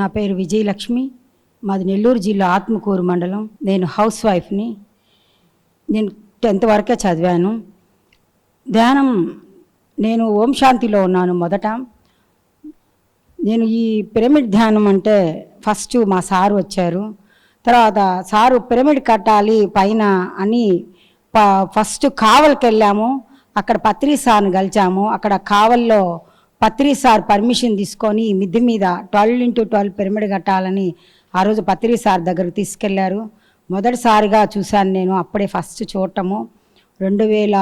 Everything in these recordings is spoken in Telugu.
నా పేరు విజయలక్ష్మి. మాది నెల్లూరు జిల్లా ఆత్మకూరు మండలం. నేను హౌస్ వైఫ్ని. నేను టెన్త్ వరకే చదివాను. ధ్యానం నేను ఓం శాంతిలో ఉన్నాను మొదట. నేను ఈ పిరమిడ్ ధ్యానం అంటే ఫస్ట్ మా సారు వచ్చారు. తర్వాత సారు పిరమిడ్ కట్టాలి పైన అని ప ఫస్ట్ కావలికి వెళ్ళాము అక్కడ పత్రిసాను కలిచాము. అక్కడ కావల్లో పత్రి సార్ పర్మిషన్ తీసుకొని మిద్ది మీద ట్వెల్వ్ ఇంటూ ట్వెల్వ్ పిరమిడ్ కట్టాలని ఆ రోజు పత్రి సార్ దగ్గరకు తీసుకెళ్ళారు. మొదటిసారిగా చూశాను నేను అప్పుడే ఫస్ట్ చూడటము. రెండు వేల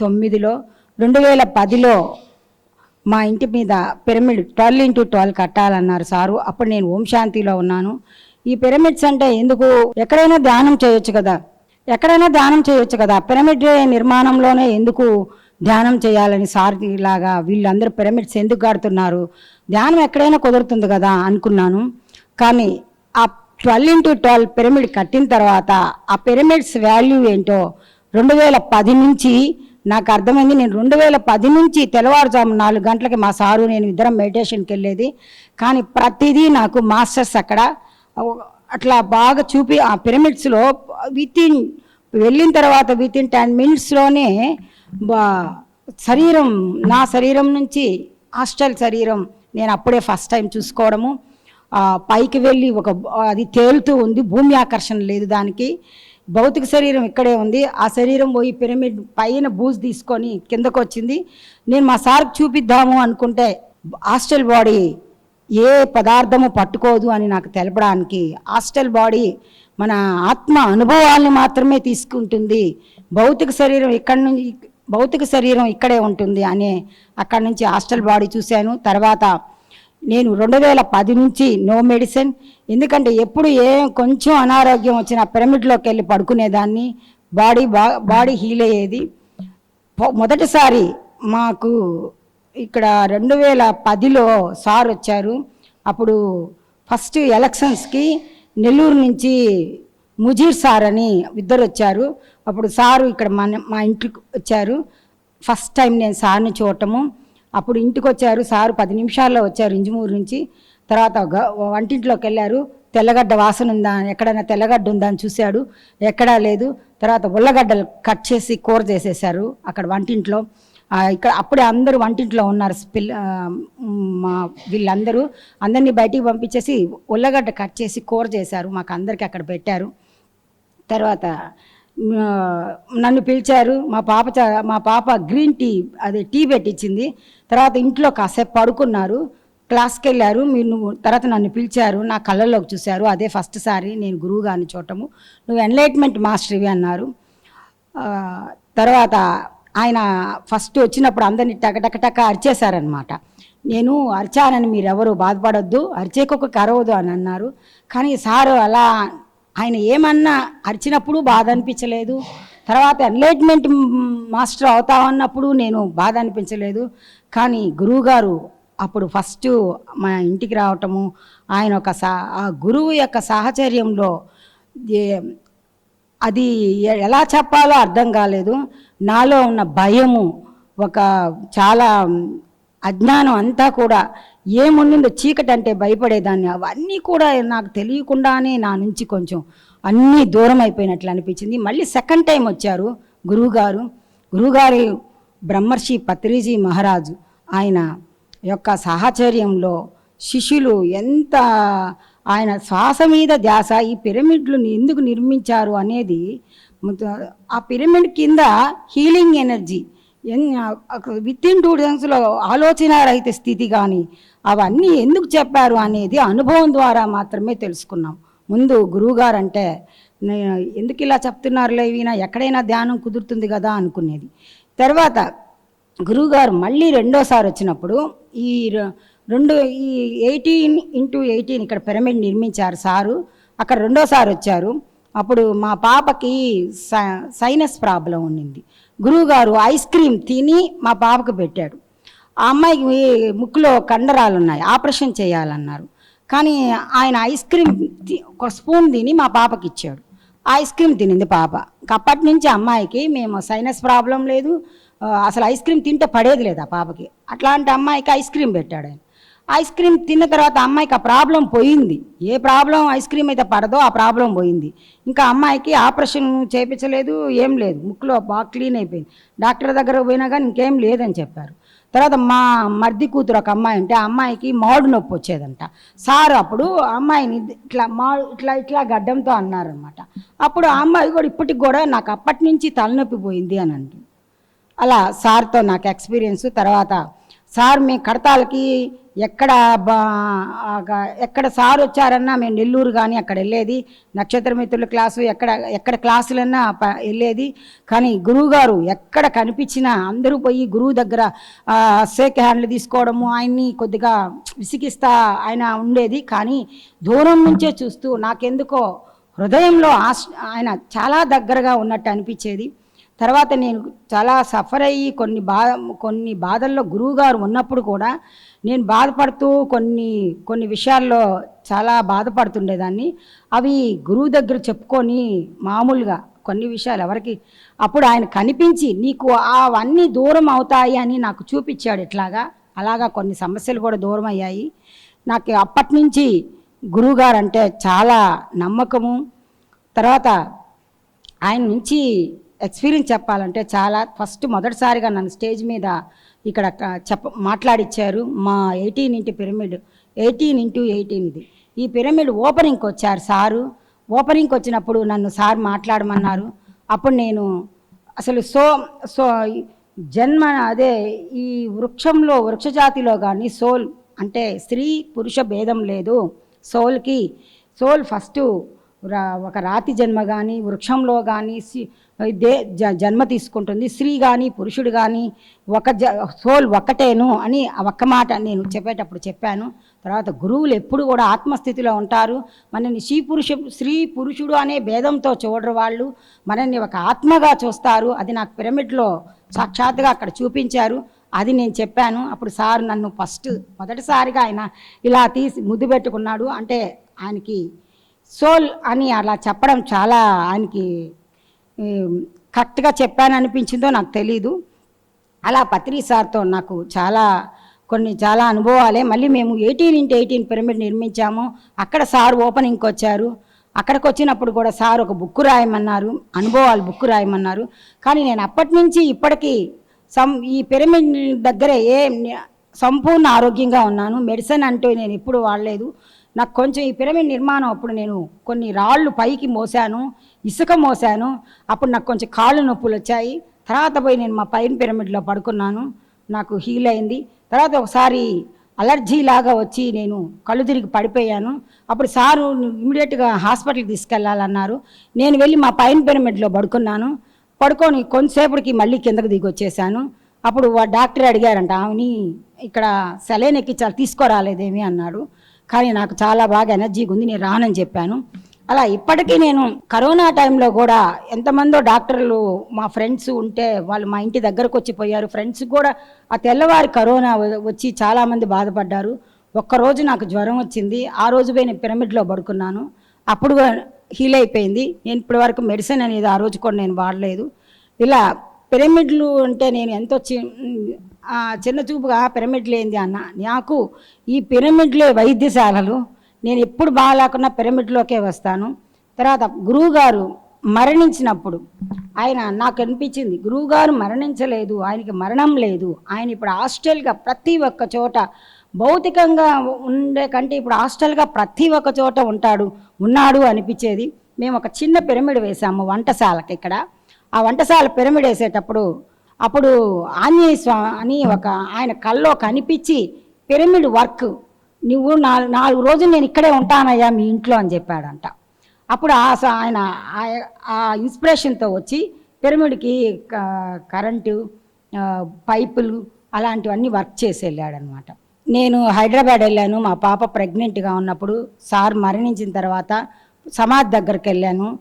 తొమ్మిదిలో రెండు వేల పదిలో మా ఇంటి మీద పిరమిడ్ ట్వెల్వ్ ఇంటూ ట్వెల్వ్ కట్టాలన్నారు సారు. అప్పుడు నేను ఓం శాంతిలో ఉన్నాను. ఈ పిరమిడ్స్ అంటే ఎందుకు? ఎక్కడైనా ధ్యానం చేయొచ్చు కదా. ఎక్కడైనా ధ్యానం చేయొచ్చు కదా. పిరమిడ్ నిర్మాణంలోనే ఎందుకు ధ్యానం చేయాలని సార్ లాగా వీళ్ళందరూ పిరమిడ్స్ ఎందుకు కడుతున్నారు ధ్యానం ఎక్కడైనా కుదురుతుంది కదా అనుకున్నాను. కానీ ఆ ట్వెల్వ్ ఇంటూ ట్వెల్వ్ పిరమిడ్ కట్టిన తర్వాత ఆ పిరమిడ్స్ వాల్యూ ఏంటో రెండు వేల పది నుంచి నాకు అర్థమైంది. నేను రెండు వేల పది నుంచి తెల్లవారుజాము నాలుగు గంటలకి మా సారు నేను ఇద్దరం మెడిటేషన్కి వెళ్ళేది. కానీ ప్రతిదీ నాకు మాస్టర్స్ అక్కడ అట్లా బాగా చూపి ఆ పిరమిడ్స్లో విత్ ఇన్ వెళ్ళిన తర్వాత విత్ ఇన్ టెన్ మినిట్స్లోనే శరీరం నా శరీరం నుంచి హాస్టల్ శరీరం నేను అప్పుడే ఫస్ట్ టైం చూసుకోవడము. పైకి వెళ్ళి ఒక అది తేలుతూ ఉంది భూమి ఆకర్షణ లేదు దానికి. భౌతిక శరీరం ఇక్కడే ఉంది. ఆ శరీరం పోయి పిరమిడ్ పైన బూజ్ తీసుకొని కిందకు వచ్చింది. నేను మా సార్కి చూపిద్దాము అనుకుంటే హాస్టల్ బాడీ ఏ పదార్థము పట్టుకోదు అని నాకు తెలపడానికి హాస్టల్ బాడీ మన ఆత్మ అనుభవాల్ని మాత్రమే తీసుకుంటుంది. భౌతిక శరీరం ఇక్కడి నుంచి భౌతిక శరీరం ఇక్కడే ఉంటుంది అనే అక్కడి నుంచి హాస్టల్ బాడీ చూశాను. తర్వాత నేను రెండు వేల పది నుంచి నో మెడిసిన్. ఎందుకంటే ఎప్పుడు ఏ కొంచెం అనారోగ్యం వచ్చినా పిరమిడ్లోకి వెళ్ళి పడుకునేదాన్ని. బాడీ బా బాడీ హీల్ అయ్యేది. మొదటిసారి మాకు ఇక్కడ రెండు వేల పదిలో సార్ వచ్చారు. అప్పుడు ఫస్ట్ ఎలక్షన్స్కి నెల్లూరు నుంచి ముజీర్ సార్ అని ఇద్దరు వచ్చారు. అప్పుడు సారు ఇక్కడ మన మా ఇంటికి వచ్చారు. ఫస్ట్ టైం నేను సార్ని చూడటము. అప్పుడు ఇంటికి వచ్చారు. సారు పది నిమిషాల్లో వచ్చారు ఇంజమూరు నుంచి. తర్వాత గ- వంటింట్లోకి వెళ్ళారు. తెల్లగడ్డ వాసన ఉందా? ఎక్కడైనా తెల్లగడ్డ ఉందా అని చూశాడు. ఎక్కడా లేదు. తర్వాత ఉల్లగడ్డలు కట్ చేసి కూర చేసేసారు అక్కడ వంటింట్లో. ఇక్కడ అప్పుడే అందరూ వంటింట్లో ఉన్నారు. పిల్ల మా వీళ్ళందరూ. అందరినీ బయటికి పంపించేసి ఉల్లగడ్డ కట్ చేసి కూర చేశారు. మాకు అందరికీ అక్కడ పెట్టారు. తర్వాత నన్ను పిలిచారు. మా పాప చ- మా పాప గ్రీన్ టీ అదే టీ పెట్టించింది తర్వాత ఇంట్లో కాసేపు పడుకున్నారు. క్లాస్కి వెళ్ళారు మీరు నువ్వు తర్వాత నన్ను పిలిచారు. నా కళ్ళల్లోకి చూశారు. అదే ఫస్ట్ సారి నేను గురువు గారిని చూడటము. నువ్వు ఎన్లైట్మెంట్ మాస్టర్ ఇవి అన్నారు తర్వాత ఆయన ఫస్ట్ వచ్చినప్పుడు అందరినీ టక టక అరిచేశారనమాట నేను అరిచానని మీరు ఎవరు బాధపడొద్దు. అరిచేకొక కరవదు అని అన్నారు. కానీ సారు అలా ఆయన ఏమన్నా అరిచినప్పుడు బాధ అనిపించలేదు. తర్వాత ఎన్లైట్మెంట్ మాస్టర్ అవుతామన్నప్పుడు నేను బాధ అనిపించలేదు. కానీ గురువుగారు అప్పుడు ఫస్ట్ మా ఇంటికి రావటము ఆయన ఒక సా ఆ గురువు యొక్క సాహచర్యంలో ఏ- అది ఎలా చెప్పాలో అర్థం కాలేదు. నాలో ఉన్న భయము ఒక చాలా అజ్ఞానం అంతా కూడా ఏముండిందో చీకటి అంటే భయపడేదాన్ని. అవన్నీ కూడా నాకు తెలియకుండానే నా నుంచి కొంచెం అన్నీ దూరం అయిపోయినట్లు అనిపించింది. మళ్ళీ సెకండ్ టైం వచ్చారు గురువుగారు. గురువుగారి బ్రహ్మర్షి పత్రిజీ మహారాజు ఆయన యొక్క సాహచర్యంలో శిష్యులు ఎంత ఆయన శ్వాస మీద ధ్యాస ఈ పిరమిడ్లు ఎందుకు నిర్మించారు అనేది ఆ పిరమిడ్ కింద healing energy within two డేస్లో ఆలోచన రహిత స్థితి కానీ అవన్నీ ఎందుకు చెప్పారు అనేది అనుభవం ద్వారా మాత్రమే తెలుసుకున్నాం. ముందు గురువుగారు అంటే ఎందుకు ఇలా చెప్తున్నారులే ఈయన ఎక్కడైనా ధ్యానం కుదురుతుంది కదా అనుకునేది. తర్వాత గురువుగారు మళ్ళీ రెండోసారి వచ్చినప్పుడు ఈ రెండు ఈ ఎయిటీన్ ఇంటూ ఎయిటీన్ ఇక్కడ పిరమిడ్ నిర్మించారు సారు. అక్కడ రెండోసారి వచ్చారు. అప్పుడు మా పాపకి సై- సైనస్ ప్రాబ్లం ఉండింది గురువుగారు ఐస్ క్రీమ్ తిని మా పాపకు పెట్టాడు. ఆ అమ్మాయికి ముక్కులో కండరాలు ఉన్నాయి ఆపరేషన్ చేయాలన్నారు. కానీ ఆయన ఐస్ క్రీమ్ తి- ఒక స్పూన్ తిని మా పాపకి ఇచ్చాడు. ఐస్ క్రీమ్ తినింది పాప. అప్పటి నుంచి అమ్మాయికి మేము సైనస్ ప్రాబ్లం లేదు. అసలు ఐస్ క్రీమ్ తింటే పడేది లేదు ఆ పాపకి. అట్లాంటి అమ్మాయికి ఐస్ క్రీమ్ పెట్టాడు ఆయన. ఐస్ క్రీమ్ తిన్న తర్వాత అమ్మాయికి ఆ ప్రాబ్లం పోయింది. ఏ ప్రాబ్లం ఐస్ క్రీమ్ అయితే పడదో ఆ ప్రాబ్లం పోయింది. ఇంకా అమ్మాయికి ఆపరేషన్ చేయించలేదు ఏం లేదు. ముక్కులో బాగా క్లీన్ అయిపోయింది. డాక్టర్ దగ్గర పోయినా కానీ ఇంకేం లేదని చెప్పారు. తర్వాత మా మర్ది కూతురు ఒక అమ్మాయి ఉంటే ఆ అమ్మాయికి మాడు నొప్పి వచ్చేదంట. సార్ అప్పుడు అమ్మాయిని ఇట్లా మా ఇట్లా ఇట్లా గడ్డంతో అన్నారనమాట అప్పుడు ఆ అమ్మాయి కూడా ఇప్పటికి కూడా నాకు అప్పటి నుంచి తలనొప్పి పోయింది అని అంటుంది అలా సార్తో నాకు ఎక్స్పీరియన్స్ తర్వాత సార్ మీ కడతాలకి ఎక్కడ బా ఎక్కడ సార్ వచ్చారన్నా మేము నెల్లూరు కానీ అక్కడ వెళ్ళేది. నక్షత్ర మిత్రుల క్లాసు ఎక్కడ ఎక్కడ క్లాసులన్నా వెళ్ళేది. కానీ గురువుగారు ఎక్కడ కనిపించినా అందరూ పోయి గురువు దగ్గర సేక్ షేక్ హ్యాండ్లు తీసుకోవడము ఆయన్ని కొద్దిగా విసిగిస్తా ఆయన ఉండేది. కానీ దూరం నుంచే చూస్తూ నాకెందుకో హృదయంలో ఆయన చాలా దగ్గరగా ఉన్నట్టు అనిపించేది. తర్వాత నేను చాలా సఫర్ అయ్యి కొన్ని బా కొన్ని బాధల్లో గురువుగారు ఉన్నప్పుడు కూడా నేను బాధపడుతూ కొన్ని కొన్ని విషయాల్లో చాలా బాధపడుతుండేదాన్ని. అవి గురువు దగ్గర చెప్పుకొని మామూలుగా కొన్ని విషయాలు ఎవరికి అప్పుడు ఆయన కనిపించి నీకు అవన్నీ దూరం అవుతాయి అని నాకు చూపించాడు ఇట్లాగా. అలాగా కొన్ని సమస్యలు కూడా దూరం అయ్యాయి. నాకు అప్పటి నుంచి గురువుగారు అంటే చాలా నమ్మకము. తర్వాత ఆయన నుంచి ఎక్స్పీరియన్స్ చెప్పాలంటే చాలా ఫస్ట్ మొదటిసారిగా నన్ను స్టేజ్ మీద ఇక్కడ చెప్ప మాట్లాడిచ్చారు మా eighteen into pyramid. Eighteen into eighteen ఇది. ఈ పిరమిడ్ ఓపెనింగ్కి వచ్చారు సారు. ఓపెనింగ్కి వచ్చినప్పుడు నన్ను సార్ మాట్లాడమన్నారు. అప్పుడు నేను అసలు సో సో జన్మ అదే ఈ వృక్షంలో వృక్షజాతిలో కానీ సోల్ అంటే స్త్రీ పురుష భేదం లేదు. సోల్కి సోల్ ఫస్ట్ ఒక రాతి జన్మ కానీ వృక్షంలో కానీ దే జన్మ తీసుకుంటుంది. స్త్రీ కానీ పురుషుడు కానీ ఒక జ సోల్ ఒక్కటేను అని ఆ ఒక్క మాట నేను చెప్పేటప్పుడు చెప్పాను. తర్వాత గురువులు ఎప్పుడు కూడా ఆత్మస్థితిలో ఉంటారు. మనల్ని స్త్రీ పురుష స్త్రీ పురుషుడు అనే భేదంతో చూడరు వాళ్ళు. మనల్ని ఒక ఆత్మగా చూస్తారు. అది నాకు పిరమిడ్లో సాక్షాత్తుగా అక్కడ చూపించారు. అది నేను చెప్పాను. అప్పుడు సార్ నన్ను ఫస్ట్ మొదటిసారిగా ఆయన ఇలా తీసి ముద్దు పెట్టుకున్నాడు. అంటే ఆయనకి సోల్ అని అలా చెప్పడం చాలా ఆయనకి కరెక్ట్గా చెప్పాను అనిపించిందో నాకు తెలీదు. అలా పత్రి సార్తో నాకు చాలా కొన్ని చాలా అనుభవాలే. మళ్ళీ మేము ఎయిటీన్ ఇంటూ ఎయిటీన్ పిరమిడ్ నిర్మించాము. అక్కడ సార్ ఓపెనింగ్కి వచ్చారు. అక్కడికి వచ్చినప్పుడు కూడా సార్ ఒక బుక్ రాయమన్నారు. అనుభవాలు బుక్ రాయమన్నారు. కానీ నేను అప్పటి నుంచి ఇప్పటికీ సం ఈ పిరమిడ్ దగ్గర ఏ సంపూర్ణ ఆరోగ్యంగా ఉన్నాను. మెడిసిన్ అంటూ నేను ఎప్పుడు వాడలేదు. నాకు కొంచెం ఈ పిరమిడ్ నిర్మాణం అప్పుడు నేను కొన్ని రాళ్ళు పైకి మోసాను ఇసుక మోసాను. అప్పుడు నాకు కొంచెం కాళ్ళు నొప్పులు వచ్చాయి. తర్వాత పోయి నేను మా పైన పిరమిడ్లో పడుకున్నాను. నాకు హీల్ అయింది. తర్వాత ఒకసారి అలర్జీ లాగా వచ్చి నేను కళ్ళు తిరిగి పడిపోయాను. అప్పుడు సారు ఇమీడియట్గా హాస్పిటల్కి తీసుకెళ్ళాలన్నారు నేను వెళ్ళి మా పైన పిరమిడ్లో పడుకున్నాను. పడుకొని కొంతసేపటికి మళ్ళీ కిందకు దిగి వచ్చేసాను. అప్పుడు వా డాక్టర్ అడిగారంట ఆమెని ఇక్కడ సెలైన్ ఎక్కించాలి తీసుకురాలేదేమి? అన్నాడు. కానీ నాకు చాలా బాగా ఎనర్జీగా ఉంది నేను రానని చెప్పాను. అలా ఇప్పటికీ నేను కరోనా టైంలో కూడా ఎంతమందో డాక్టర్లు మా ఫ్రెండ్స్ ఉంటే వాళ్ళు మా ఇంటి దగ్గరకు వచ్చి పోయారు. ఫ్రెండ్స్ కూడా ఆ తెల్లవారి కరోనా వచ్చి చాలామంది బాధపడ్డారు. ఒక్కరోజు నాకు జ్వరం వచ్చింది. ఆ రోజు పోయి నేను పిరమిడ్లో పడుకున్నాను. అప్పుడు హీల్ అయిపోయింది. నేను ఇప్పటి వరకు మెడిసిన్ అనేది ఆ రోజు కూడా నేను వాడలేదు. ఇలా పిరమిడ్లు అంటే నేను ఎంతో చి చిన్న చూపుగా పిరమిడ్లు ఏంది అన్న? నాకు ఈ పిరమిడ్లే వైద్యశాలలు. నేను ఎప్పుడు బాగాలేకున్నా పిరమిడ్లోకే వస్తాను. తర్వాత గురువుగారు మరణించినప్పుడు ఆయన నాకు అనిపించింది గురువుగారు మరణించలేదు ఆయనకి మరణం లేదు. ఆయన ఇప్పుడు హాస్టల్గా ప్రతి ఒక్క చోట భౌతికంగా ఉండే కంటే ఇప్పుడు హాస్టల్గా ప్రతి ఒక్క చోట ఉంటాడు ఉన్నాడు అనిపించేది. మేము ఒక చిన్న పిరమిడ్ వేసాము వంటశాలకి ఇక్కడ. ఆ వంటశాల పిరమిడ్ వేసేటప్పుడు అప్పుడు ఆంజనేయ స్వామి అని ఒక ఆయన కల్లో కనిపించి పిరమిడ్ వర్క్ నువ్వు నాలుగు నాలుగు రోజులు నేను ఇక్కడే ఉంటానయ్యా మీ ఇంట్లో అని చెప్పాడంట. అప్పుడు ఆ స- ఆయన ఆ- ఇన్స్పిరేషన్తో వచ్చి పిరమిడ్కి కరెంటు పైపులు అలాంటివన్నీ వర్క్ చేసి వెళ్ళాడనమాట. నేను హైదరాబాద్ వెళ్ళాను మా పాప ప్రెగ్నెంట్గా ఉన్నప్పుడు సార్ మరణించిన తర్వాత సమాధి దగ్గరికి వెళ్ళాను.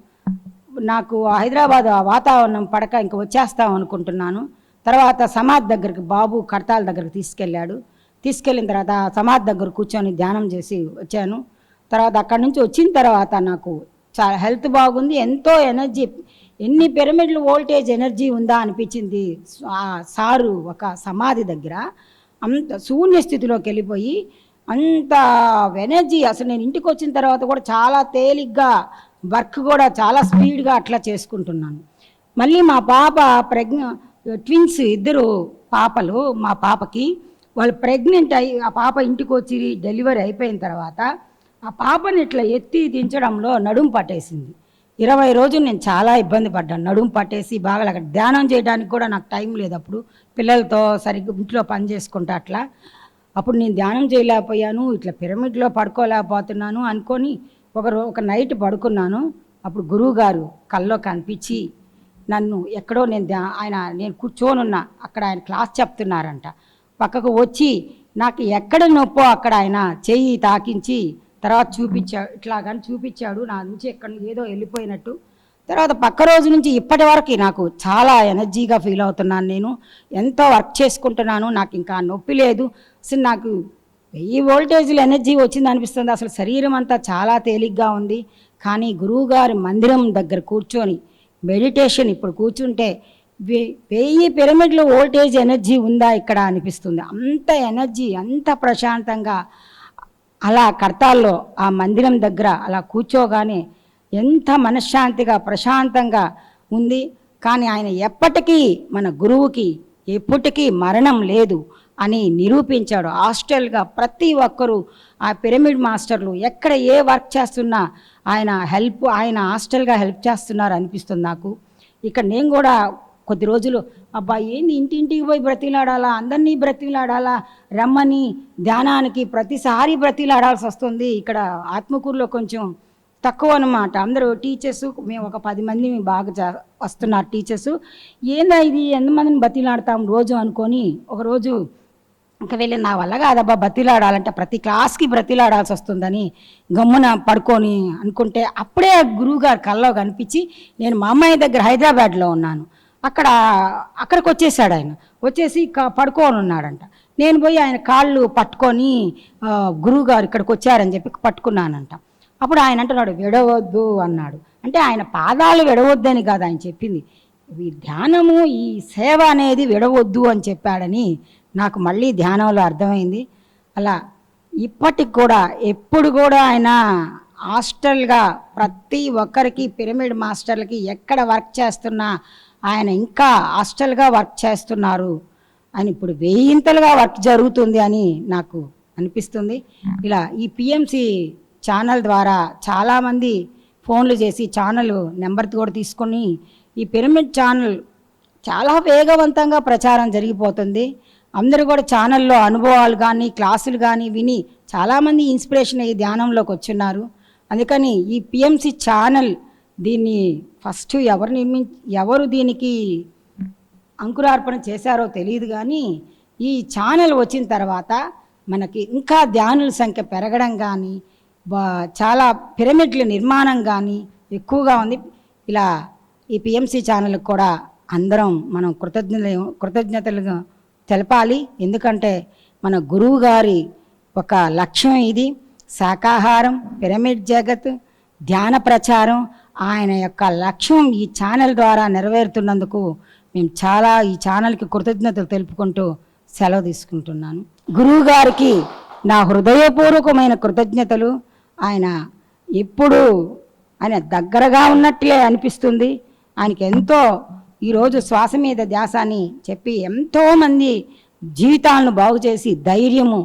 నాకు హైదరాబాద్ ఆ వాతావరణం పడక ఇంక వచ్చేస్తాం అనుకుంటున్నాను. తర్వాత సమాధి దగ్గరికి బాబు కడతాల దగ్గరికి తీసుకెళ్ళాడు. తీసుకెళ్ళిన తర్వాత సమాధి దగ్గర కూర్చొని ధ్యానం చేసి వచ్చాను. తర్వాత అక్కడి నుంచి వచ్చిన తర్వాత నాకు చాలా హెల్త్ బాగుంది ఎంతో ఎనర్జీ ఎన్ని పిరమిడ్లు వోల్టేజ్ ఎనర్జీ ఉందా అనిపించింది ఆ సారు ఒక సమాధి దగ్గర. అంత శూన్య స్థితిలోకి వెళ్ళిపోయి అంత ఎనర్జీ అసలు నేను ఇంటికి వచ్చిన తర్వాత కూడా చాలా తేలిగ్గా వర్క్ కూడా చాలా స్పీడ్గా అట్లా చేసుకుంటున్నాను. మళ్ళీ మా పాప ప్రెగ్న ట్విన్స్ ఇద్దరు పాపలు మా పాపకి. వాళ్ళు ప్రెగ్నెంట్ అయ్యి ఆ పాప ఇంటికి వచ్చి డెలివరీ అయిపోయిన తర్వాత ఆ పాపని ఇట్లా ఎత్తి దించడంలో నడుము పట్టేసింది. ఇరవై రోజులు నేను చాలా ఇబ్బంది పడ్డాను. నడుము పట్టేసి బాగా అక్కడ ధ్యానం చేయడానికి కూడా నాకు టైం లేదు అప్పుడు. పిల్లలతో సరిగ్గా ఇంట్లో పని చేసుకుంటా అట్లా. అప్పుడు నేను ధ్యానం చేయలేకపోయాను ఇట్లా పిరమిడ్లో పడుకోలేకపోతున్నాను అనుకొని ఒకరు ఒక నైట్ పడుకున్నాను. అప్పుడు గురువు గారు కల్లో కనిపించి నన్ను ఎక్కడో నేను ఆయన నేను కూర్చోనున్నా. అక్కడ ఆయన క్లాస్ చెప్తున్నారంట. పక్కకు వచ్చి నాకు ఎక్కడ నొప్పో అక్కడ ఆయన చెయ్యి తాకించి తర్వాత చూపించాడు ఇట్లా కానీ చూపించాడు. నా నుంచి ఎక్కడ ఏదో వెళ్ళిపోయినట్టు. తర్వాత పక్క రోజు నుంచి ఇప్పటి వరకు నాకు చాలా ఎనర్జీగా ఫీల్ అవుతున్నాను నేను. ఎంతో వర్క్ చేసుకుంటున్నాను. నాకు ఇంకా నొప్పి లేదు. అసలు నాకు వెయ్యి వోల్టేజ్లు ఎనర్జీ వచ్చింది అనిపిస్తుంది. అసలు శరీరం అంతా చాలా తేలిగ్గా ఉంది. కానీ గురువుగారి మందిరం దగ్గర కూర్చొని మెడిటేషన్ ఇప్పుడు కూర్చుంటే వెయ్యి పిరమిడ్లు వోల్టేజ్ ఎనర్జీ ఉందా ఇక్కడ అనిపిస్తుంది. అంత ఎనర్జీ అంత ప్రశాంతంగా అలా కర్తాల్లో ఆ మందిరం దగ్గర అలా కూర్చోగానే ఎంత మనశ్శాంతిగా ప్రశాంతంగా ఉంది. కానీ ఆయన ఎప్పటికీ మన గురువుకి ఎప్పటికీ మరణం లేదు. అని నిరూపించాడు. హాస్టల్గా ప్రతి ఒక్కరూ ఆ పిరమిడ్ మాస్టర్లు ఎక్కడ ఏ వర్క్ చేస్తున్నా ఆయన హెల్ప్ ఆయన హాస్టల్గా హెల్ప్ చేస్తున్నారు అనిపిస్తుంది నాకు. ఇక్కడ నేను కూడా కొద్ది రోజులు అబ్బా ఏంది ఇంటింటికి పోయి బ్రతిలాడాలా అందరినీ బ్రతిలాడాలా రమ్మని ధ్యానానికి ప్రతిసారి బ్రతిలాడాల్సి వస్తుంది. ఇక్కడ ఆత్మకూరులో కొంచెం తక్కువ అనమాట అందరూ టీచర్స్ మేము ఒక పది మంది బాగా వస్తున్నారు టీచర్స్. ఏందా ఇది? ఎంతమందిని బతిలాడతాం రోజు అనుకొని ఒకరోజు ఇంకా వెళ్ళి నా వల్ల కాదబ్బా బతిలాడాలంటే ప్రతి క్లాస్కి బ్రతిలాడాల్సి వస్తుందని గమ్మున పడుకొని అనుకుంటే అప్పుడే గురువుగారు కల్లో కనిపించి నేను మా అమ్మాయి దగ్గర హైదరాబాద్లో ఉన్నాను. అక్కడ అక్కడికి వచ్చేసాడు ఆయన. వచ్చేసి పడుకోని ఉన్నాడంట. నేను పోయి ఆయన కాళ్ళు పట్టుకొని గురువుగారు ఇక్కడికి వచ్చారని చెప్పి పట్టుకున్నానంట. అప్పుడు ఆయన అంటున్నాడు విడవద్దు అన్నాడు. అంటే ఆయన పాదాలు విడవద్దని కాదు ఆయన చెప్పింది. ఈ ధ్యానము ఈ సేవ అనేది విడవద్దు అని చెప్పాడని నాకు మళ్ళీ ధ్యానంలో అర్థమైంది. అలా ఇప్పటికి కూడా ఎప్పుడు కూడా ఆయన హాస్టల్గా ప్రతి ఒక్కరికి పిరమిడ్ మాస్టర్లకి ఎక్కడ వర్క్ చేస్తున్నా ఆయన ఇంకా హాస్టల్గా వర్క్ చేస్తున్నారు అని ఇప్పుడు వెయ్యింతలుగా వర్క్ జరుగుతుంది అని నాకు అనిపిస్తుంది. ఇలా ఈ పిఎంసి ఛానల్ ద్వారా చాలామంది ఫోన్లు చేసి ఛానల్ నెంబర్ కూడా తీసుకొని ఈ పిరమిడ్ ఛానల్ చాలా వేగవంతంగా ప్రచారం జరిగిపోతుంది. అందరూ కూడా ఛానల్లో అనుభవాలు కానీ క్లాసులు కానీ విని చాలామంది ఇన్స్పిరేషన్ అయ్యి ధ్యానంలోకి వచ్చున్నారు. అందుకని ఈ పిఎంసి ఛానల్ దీన్ని ఫస్ట్ ఎవరు నిర్మి ఎవరు దీనికి అంకురార్పణ చేశారో తెలియదు కానీ ఈ ఛానల్ వచ్చిన తర్వాత మనకి ఇంకా ధ్యానుల సంఖ్య పెరగడం కానీ చాలా పిరమిడ్ల నిర్మాణం కానీ ఎక్కువగా ఉంది. ఇలా ఈ పిఎంసి ఛానల్కి కూడా అందరం మనం కృతజ్ఞతలు కృతజ్ఞతలుగా తెలపాలి. ఎందుకంటే మన గురువు గారి ఒక లక్ష్యం ఇది. శాకాహారం పిరమిడ్ జగత్ ధ్యాన ప్రచారం ఆయన యొక్క లక్ష్యం ఈ ఛానల్ ద్వారా నెరవేరుతున్నందుకు మేము చాలా ఈ ఛానల్కి కృతజ్ఞతలు తెలుపుకుంటూ సెలవు తీసుకుంటున్నాను. గురువు గారికి నా హృదయపూర్వకమైన కృతజ్ఞతలు. ఆయన ఎప్పుడు ఆయన దగ్గరగా ఉన్నట్లే అనిపిస్తుంది. ఆయనకి ఎంతో ఈరోజు శ్వాస మీద ధ్యాస అని చెప్పి ఎంతోమంది జీవితాలను బాగు చేసి ధైర్యము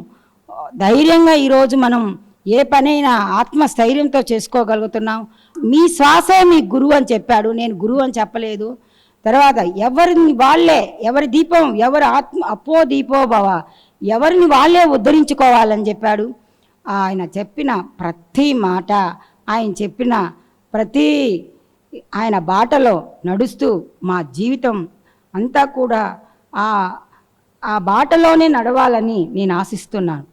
ధైర్యంగా ఈరోజు మనం ఏ పనైనా ఆత్మస్థైర్యంతో చేసుకోగలుగుతున్నాం. మీ శ్వాసే మీ గురువు అని చెప్పాడు. నేను గురువు అని చెప్పలేదు. తర్వాత ఎవరిని వాళ్ళే ఎవరి దీపం ఎవరి ఆత్మ అపో దీపో భవ ఎవరిని వాళ్ళే ఉద్ధరించుకోవాలని చెప్పాడు. ఆయన చెప్పిన ప్రతి మాట ఆయన చెప్పిన ప్రతి ఆయన బాటలో నడుస్తూ మా జీవితం అంతా కూడా ఆ ఆ బాటలోనే నడవాలని నేను ఆశిస్తున్నాను.